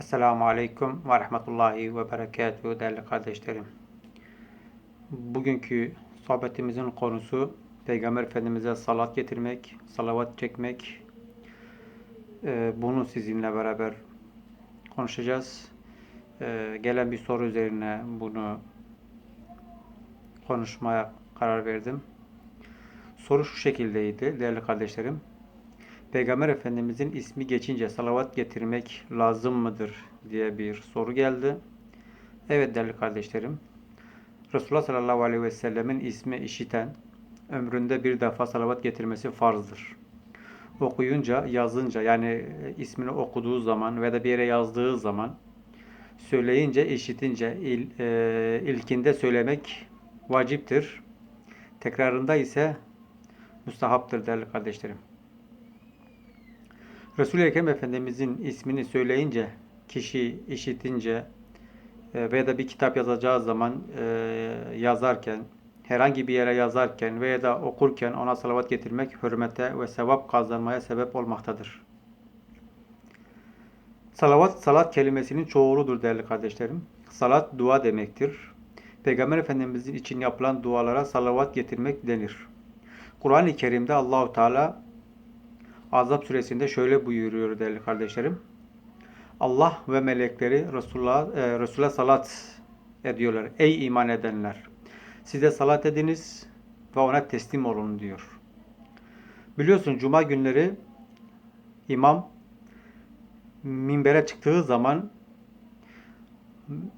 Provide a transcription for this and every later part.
Esselamu Aleyküm ve Rahmetullahi ve Berekatuhu değerli kardeşlerim. Bugünkü sohbetimizin konusu Peygamber Efendimiz'e salat getirmek, salavat çekmek. Ee, Bunu sizinle beraber konuşacağız. Ee, Gelen bir soru üzerine bunu konuşmaya karar verdim. Soru şu şekildeydi değerli kardeşlerim. Peygamber Efendimizin ismi geçince salavat getirmek lazım mıdır diye bir soru geldi. Evet değerli kardeşlerim. Resulullah sallallahu aleyhi ve sellemin ismi işiten ömründe bir defa salavat getirmesi farzdır. Okuyunca, yazınca yani ismini okuduğu zaman ve da bir yere yazdığı zaman söyleyince, işitince il, e, ilkinde söylemek vaciptir. Tekrarında ise müstahaptır değerli kardeşlerim. Resul-i Ekrem Efendimizin ismini söyleyince, kişi işitince e, veya da bir kitap yazacağı zaman e, yazarken, herhangi bir yere yazarken veya da okurken ona salavat getirmek hürmete ve sevap kazanmaya sebep olmaktadır. Salavat, salat kelimesinin çoğuludur değerli kardeşlerim. Salat dua demektir. Peygamber Efendimizin için yapılan dualara salavat getirmek denir. Kur'an-ı Kerim'de Allahu Teala Azap suresinde şöyle buyuruyor değerli kardeşlerim. Allah ve melekleri Resulullah, e, Resul'e salat ediyorlar. Ey iman edenler! Size salat ediniz ve ona teslim olun diyor. Biliyorsun cuma günleri imam minbere çıktığı zaman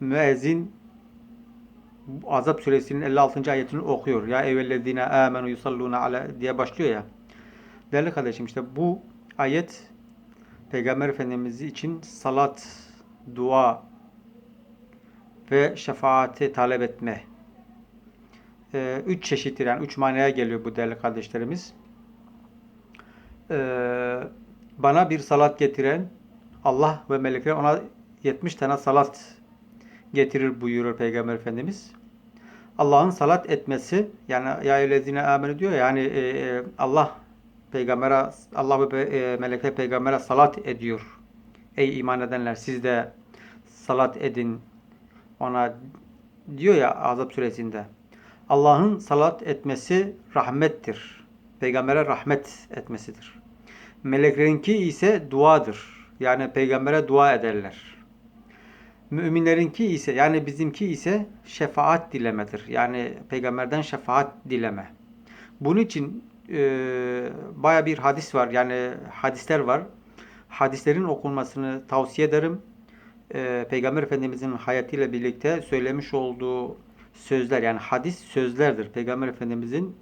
müezzin Azap suresinin 56. ayetini okuyor. Ya evvellezine amenu yusalluna ala diye başlıyor ya. Değerli kardeşim işte bu ayet Peygamber Efendimiz için salat, dua ve şefaati talep etme. Ee, üç çeşittir yani üç manaya geliyor bu değerli kardeşlerimiz. Ee, bana bir salat getiren Allah ve melekler ona 70 tane salat getirir buyuruyor Peygamber Efendimiz. Allah'ın salat etmesi yani ya eylezine amenu diyor yani e, Allah peygambere Allah ve e, melekler peygambere salat ediyor. Ey iman edenler siz de salat edin ona diyor ya Azap suresinde. Allah'ın salat etmesi rahmettir. Peygambere rahmet etmesidir. Meleklerinki ise duadır. Yani peygambere dua ederler. Müminlerinki ise yani bizimki ise şefaat dilemedir. Yani peygamberden şefaat dileme. Bunun için e, baya bir hadis var. Yani hadisler var. Hadislerin okunmasını tavsiye ederim. E, Peygamber Efendimizin hayatıyla birlikte söylemiş olduğu sözler yani hadis sözlerdir. Peygamber Efendimizin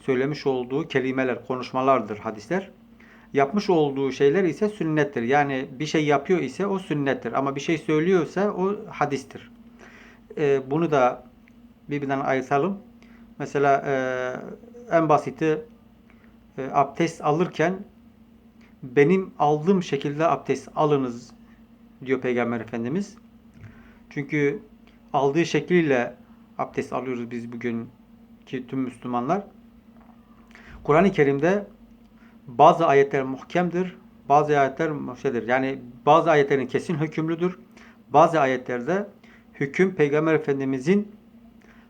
söylemiş olduğu kelimeler, konuşmalardır hadisler. Yapmış olduğu şeyler ise sünnettir. Yani bir şey yapıyor ise o sünnettir. Ama bir şey söylüyorsa o hadistir. E, bunu da birbirinden ayırtalım. Mesela e, en basiti abdest alırken benim aldığım şekilde abdest alınız diyor Peygamber Efendimiz. Çünkü aldığı şekliyle abdest alıyoruz biz bugünkü tüm Müslümanlar. Kur'an-ı Kerim'de bazı ayetler muhkemdir, bazı ayetler muhşedir. Yani bazı ayetlerin kesin hükümlüdür. Bazı ayetlerde hüküm Peygamber Efendimizin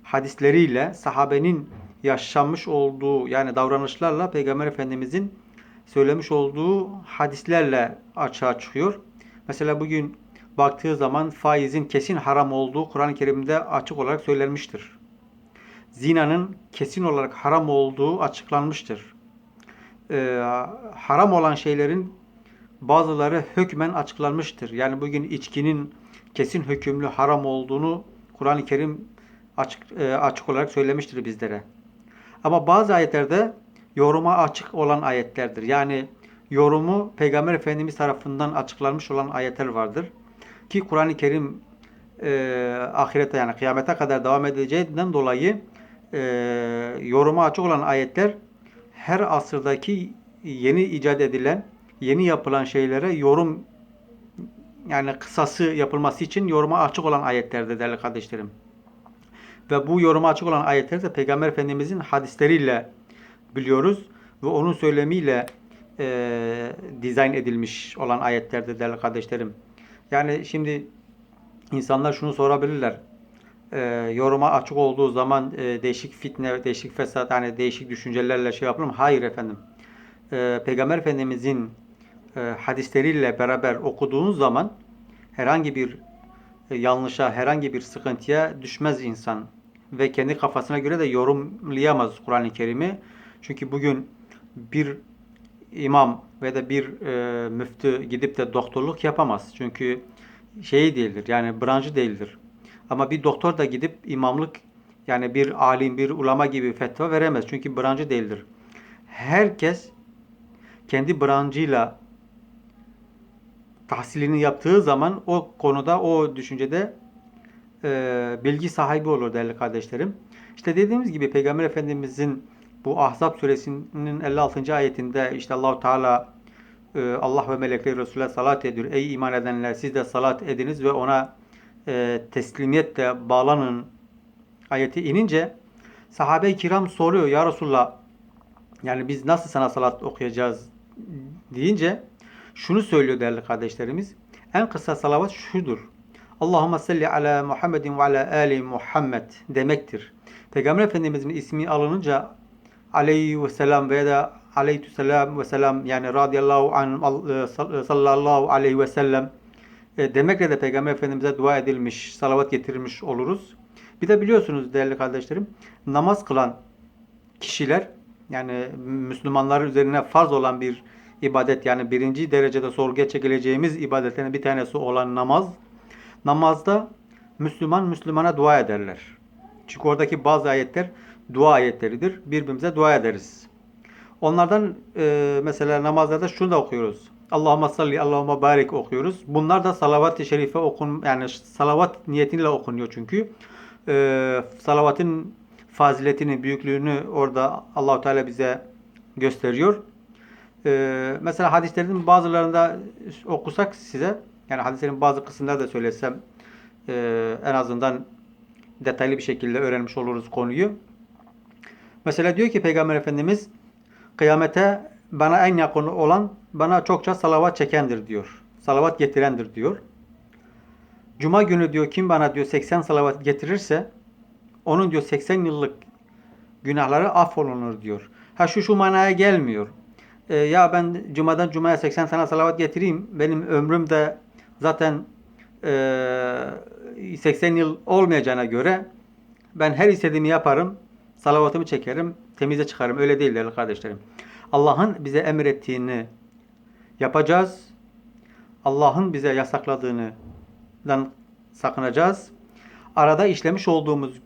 hadisleriyle, sahabenin yaşanmış olduğu yani davranışlarla Peygamber Efendimizin söylemiş olduğu hadislerle açığa çıkıyor. Mesela bugün baktığı zaman faizin kesin haram olduğu Kur'an-ı Kerim'de açık olarak söylenmiştir. Zinanın kesin olarak haram olduğu açıklanmıştır. Ee, haram olan şeylerin bazıları hükmen açıklanmıştır. Yani bugün içkinin kesin hükümlü haram olduğunu Kur'an-ı Kerim açık, e, açık olarak söylemiştir bizlere. Ama bazı ayetlerde yoruma açık olan ayetlerdir. Yani yorumu Peygamber Efendimiz tarafından açıklanmış olan ayetler vardır. Ki Kur'an-ı Kerim e, ahirete yani kıyamete kadar devam edeceğinden dolayı e, yoruma açık olan ayetler her asırdaki yeni icat edilen, yeni yapılan şeylere yorum yani kısası yapılması için yoruma açık olan ayetlerdir değerli kardeşlerim. Ve bu yoruma açık olan ayetleri de Peygamber Efendimizin hadisleriyle biliyoruz. Ve onun söylemiyle e, dizayn edilmiş olan ayetlerdir değerli kardeşlerim. Yani şimdi insanlar şunu sorabilirler. Ee, yoruma açık olduğu zaman e, değişik fitne, değişik fesat, hani değişik düşüncelerle şey yapılır mı? Hayır efendim. Ee, Peygamber Efendimizin e, hadisleriyle beraber okuduğunuz zaman herhangi bir e, yanlışa, herhangi bir sıkıntıya düşmez insan. Ve kendi kafasına göre de yorumlayamaz Kur'an-ı Kerim'i. Çünkü bugün bir imam ve de bir e, müftü gidip de doktorluk yapamaz. Çünkü şeyi değildir yani branşı değildir. Ama bir doktor da gidip imamlık yani bir alim, bir ulama gibi fetva veremez. Çünkü branşı değildir. Herkes kendi branşıyla tahsilini yaptığı zaman o konuda, o düşüncede e, bilgi sahibi olur değerli kardeşlerim. İşte dediğimiz gibi Peygamber Efendimizin bu Ahzab suresinin 56. ayetinde işte Allahu Teala e, Allah ve melekleri Resul'e salat ediyor. Ey iman edenler siz de salat ediniz ve ona e, teslimiyetle bağlanın ayeti inince sahabe-i kiram soruyor ya Resulullah yani biz nasıl sana salat okuyacağız deyince şunu söylüyor değerli kardeşlerimiz. En kısa salavat şudur. Allahümme salli ala Muhammedin ve ala ali Muhammed demektir. Peygamber Efendimizin ismi alınınca aleyhi ve selam veya da aleyhü selam ve selam yani radıyallahu anh sallallahu aleyhi ve sellem e, demekle de Peygamber Efendimiz'e dua edilmiş, salavat getirilmiş oluruz. Bir de biliyorsunuz değerli kardeşlerim namaz kılan kişiler yani Müslümanların üzerine farz olan bir ibadet yani birinci derecede sorguya çekileceğimiz ibadetlerin bir tanesi olan namaz. Namazda Müslüman Müslümana dua ederler. Çünkü oradaki bazı ayetler dua ayetleridir. Birbirimize dua ederiz. Onlardan e, mesela namazlarda şunu da okuyoruz. Allahümme salli, Allahümme barik okuyoruz. Bunlar da salavat-ı şerife okun yani salavat niyetiyle okunuyor çünkü. E, salavatın faziletini, büyüklüğünü orada Allahu Teala bize gösteriyor. E, mesela hadislerin bazılarında okusak size, yani hadislerin bazı kısımları da söylesem e, en azından detaylı bir şekilde öğrenmiş oluruz konuyu. Mesela diyor ki Peygamber Efendimiz kıyamete bana en yakın olan bana çokça salavat çekendir diyor. Salavat getirendir diyor. Cuma günü diyor kim bana diyor 80 salavat getirirse onun diyor 80 yıllık günahları affolunur diyor. Ha şu şu manaya gelmiyor. Ee, ya ben cumadan cumaya 80 tane salavat getireyim. Benim ömrüm de zaten e, 80 yıl olmayacağına göre ben her istediğimi yaparım. Salavatımı çekerim. Temize çıkarım. Öyle değil değerli kardeşlerim. Allah'ın bize emrettiğini yapacağız. Allah'ın bize yasakladığından sakınacağız. Arada işlemiş olduğumuz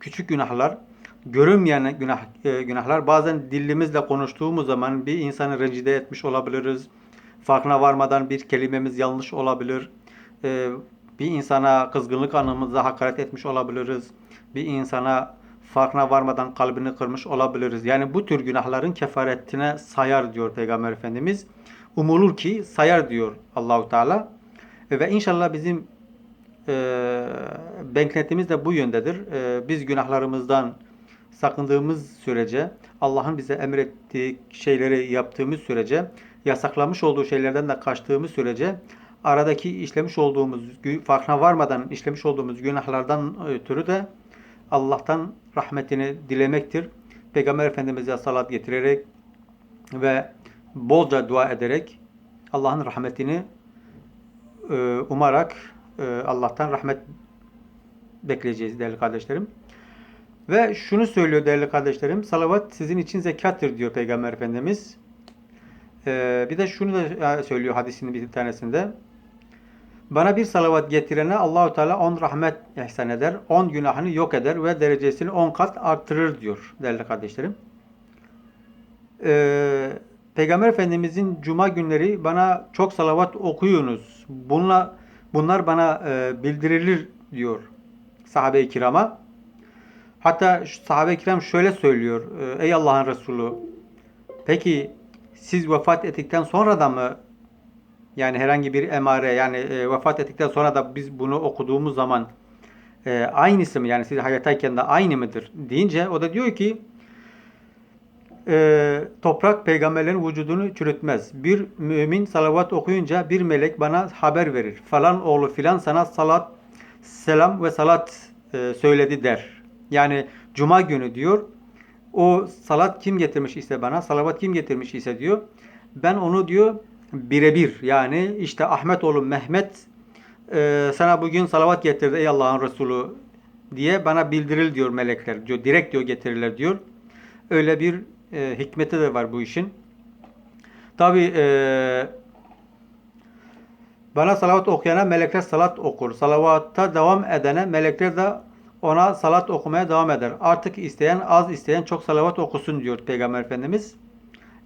küçük günahlar, görünmeyen günah, e, günahlar bazen dilimizle konuştuğumuz zaman bir insanı rencide etmiş olabiliriz. Farkına varmadan bir kelimemiz yanlış olabilir. E, bir insana kızgınlık anımızda hakaret etmiş olabiliriz. Bir insana farkına varmadan kalbini kırmış olabiliriz. Yani bu tür günahların kefaretine sayar diyor Peygamber Efendimiz. Umulur ki sayar diyor Allahu Teala. Ve inşallah bizim e, beklentimiz de bu yöndedir. E, biz günahlarımızdan sakındığımız sürece, Allah'ın bize emrettiği şeyleri yaptığımız sürece, yasaklamış olduğu şeylerden de kaçtığımız sürece aradaki işlemiş olduğumuz, farkına varmadan işlemiş olduğumuz günahlardan ötürü de Allah'tan rahmetini dilemektir. Peygamber Efendimiz'e salat getirerek ve bolca dua ederek Allah'ın rahmetini e, umarak e, Allah'tan rahmet bekleyeceğiz değerli kardeşlerim. Ve şunu söylüyor değerli kardeşlerim. Salavat sizin için zekattır diyor Peygamber Efendimiz. E, bir de şunu da söylüyor hadisinin bir tanesinde. Bana bir salavat getirene Allahu Teala on rahmet ihsan eder, on günahını yok eder ve derecesini on kat arttırır diyor değerli kardeşlerim. Ee, Peygamber Efendimizin cuma günleri bana çok salavat okuyunuz. Bununla bunlar bana e, bildirilir diyor sahabe-i kirama. Hatta sahabe-i kiram şöyle söylüyor. E, Ey Allah'ın Resulü peki siz vefat ettikten sonra da mı yani herhangi bir emare yani e, vefat ettikten sonra da biz bunu okuduğumuz zaman e, aynısı mı? Yani siz hayattayken de aynı mıdır? deyince o da diyor ki e, toprak peygamberlerin vücudunu çürütmez. Bir mümin salavat okuyunca bir melek bana haber verir. Falan oğlu filan sana salat, selam ve salat e, söyledi der. Yani cuma günü diyor. O salat kim getirmiş ise bana, salavat kim getirmiş ise diyor. Ben onu diyor birebir yani işte Ahmet oğlu Mehmet e, sana bugün salavat getirdi ey Allah'ın Resulü diye bana bildiril diyor melekler. Diyor, direkt diyor getirirler diyor. Öyle bir e, hikmeti de var bu işin. Tabi e, bana salavat okuyana melekler salat okur. Salavatta devam edene melekler de ona salat okumaya devam eder. Artık isteyen az isteyen çok salavat okusun diyor Peygamber Efendimiz.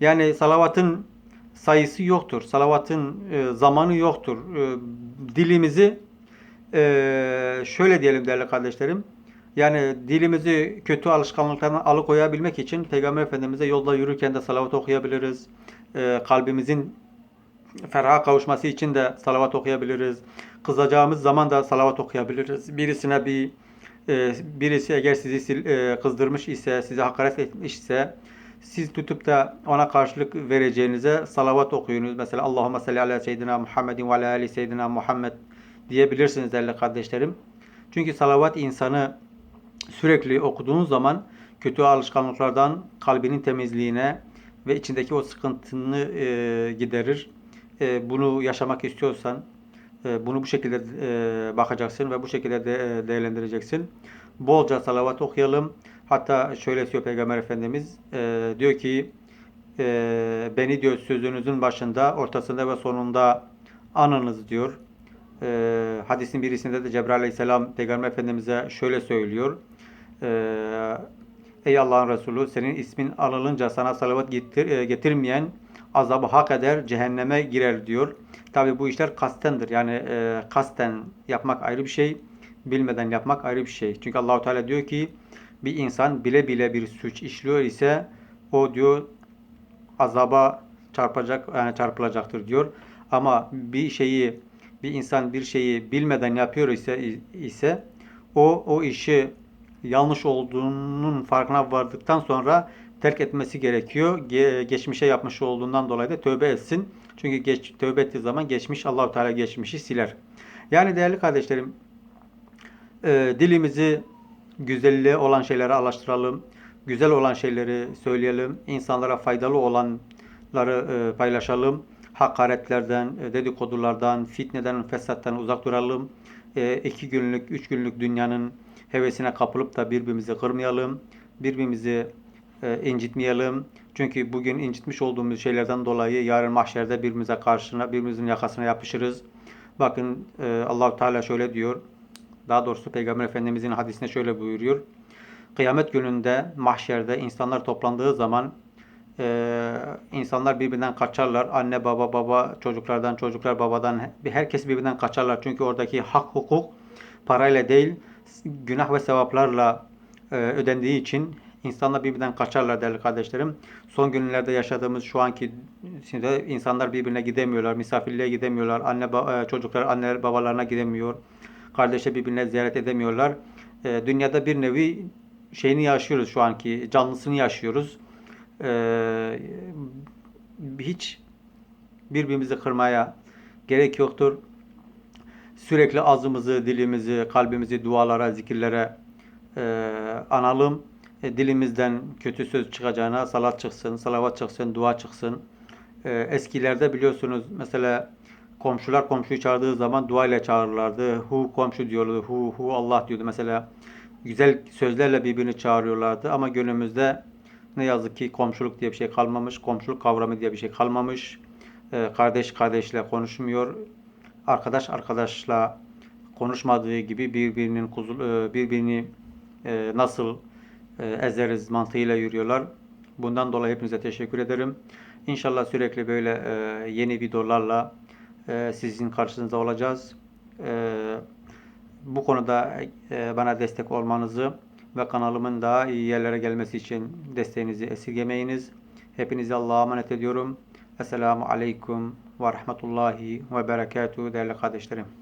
Yani salavatın sayısı yoktur. Salavatın e, zamanı yoktur. E, dilimizi e, şöyle diyelim değerli kardeşlerim. Yani dilimizi kötü alışkanlıklardan alıkoyabilmek için Peygamber Efendimiz'e yolda yürürken de salavat okuyabiliriz. E, kalbimizin feraha kavuşması için de salavat okuyabiliriz. Kızacağımız zaman da salavat okuyabiliriz. Birisine bir e, birisi eğer sizi e, kızdırmış ise, size hakaret etmiş ise siz tutup da ona karşılık vereceğinize salavat okuyunuz. Mesela Allahümme salli ala seyyidina Muhammedin ve ala ali seyyidina Muhammed diyebilirsiniz değerli kardeşlerim. Çünkü salavat insanı sürekli okuduğun zaman kötü alışkanlıklardan kalbinin temizliğine ve içindeki o sıkıntını e, giderir. E, bunu yaşamak istiyorsan bunu bu şekilde e, bakacaksın ve bu şekilde de, e, değerlendireceksin. Bolca salavat okuyalım. Hatta şöyle diyor Peygamber Efendimiz e, diyor ki beni diyor sözünüzün başında, ortasında ve sonunda anınız diyor. Hadisin birisinde de Cebrail Aleyhisselam Peygamber Efendimiz'e şöyle söylüyor. Ey Allah'ın Resulü senin ismin anılınca sana salavat getir, getirmeyen azabı hak eder, cehenneme girer diyor. Tabi bu işler kastendir. Yani e, kasten yapmak ayrı bir şey, bilmeden yapmak ayrı bir şey. Çünkü Allahu Teala diyor ki bir insan bile bile bir suç işliyor ise o diyor azaba çarpacak yani çarpılacaktır diyor. Ama bir şeyi bir insan bir şeyi bilmeden yapıyor ise ise o o işi yanlış olduğunun farkına vardıktan sonra terk etmesi gerekiyor. Ge- geçmişe yapmış olduğundan dolayı da tövbe etsin. Çünkü geç, tövbe ettiği zaman geçmiş Allahu Teala geçmişi siler. Yani değerli kardeşlerim e, dilimizi güzelliğe olan şeylere alıştıralım. Güzel olan şeyleri söyleyelim. İnsanlara faydalı olanları e, paylaşalım. Hakaretlerden, e, dedikodulardan, fitneden, fesattan uzak duralım. E, iki günlük, üç günlük dünyanın hevesine kapılıp da birbirimizi kırmayalım. Birbirimizi e, incitmeyelim. Çünkü bugün incitmiş olduğumuz şeylerden dolayı yarın mahşerde birbirimize karşına, birbirimizin yakasına yapışırız. Bakın e, Allahu Teala şöyle diyor. Daha doğrusu Peygamber Efendimizin hadisinde şöyle buyuruyor. Kıyamet gününde mahşerde insanlar toplandığı zaman e, insanlar birbirinden kaçarlar. Anne baba baba çocuklardan çocuklar babadan herkes birbirinden kaçarlar. Çünkü oradaki hak hukuk parayla değil günah ve sevaplarla e, ödendiği için insanlar birbirinden kaçarlar değerli kardeşlerim. Son günlerde yaşadığımız şu anki şimdi insanlar birbirine gidemiyorlar, misafirliğe gidemiyorlar. Anne e, çocuklar anneler babalarına gidemiyor. Kardeşler birbirine ziyaret edemiyorlar. E, dünyada bir nevi şeyini yaşıyoruz şu anki canlısını yaşıyoruz. E, hiç birbirimizi kırmaya gerek yoktur. Sürekli ağzımızı, dilimizi, kalbimizi dualara, zikirlere e, analım. E, dilimizden kötü söz çıkacağına salat çıksın, salavat çıksın, dua çıksın. E, eskilerde biliyorsunuz mesela komşular komşuyu çağırdığı zaman dua ile çağırırlardı. Hu komşu diyordu, hu hu Allah diyordu. Mesela güzel sözlerle birbirini çağırıyorlardı ama günümüzde ne yazık ki komşuluk diye bir şey kalmamış, komşuluk kavramı diye bir şey kalmamış. E, kardeş kardeşle konuşmuyor, arkadaş arkadaşla konuşmadığı gibi birbirinin kuzul, e, birbirini e, nasıl ezeriz mantığıyla yürüyorlar. Bundan dolayı hepinize teşekkür ederim. İnşallah sürekli böyle e, yeni videolarla e, sizin karşınızda olacağız. E, bu konuda e, bana destek olmanızı ve kanalımın daha iyi yerlere gelmesi için desteğinizi esirgemeyiniz. Hepinizi Allah'a emanet ediyorum. Esselamu Aleyküm ve Rahmetullahi ve Berekatuhu değerli kardeşlerim.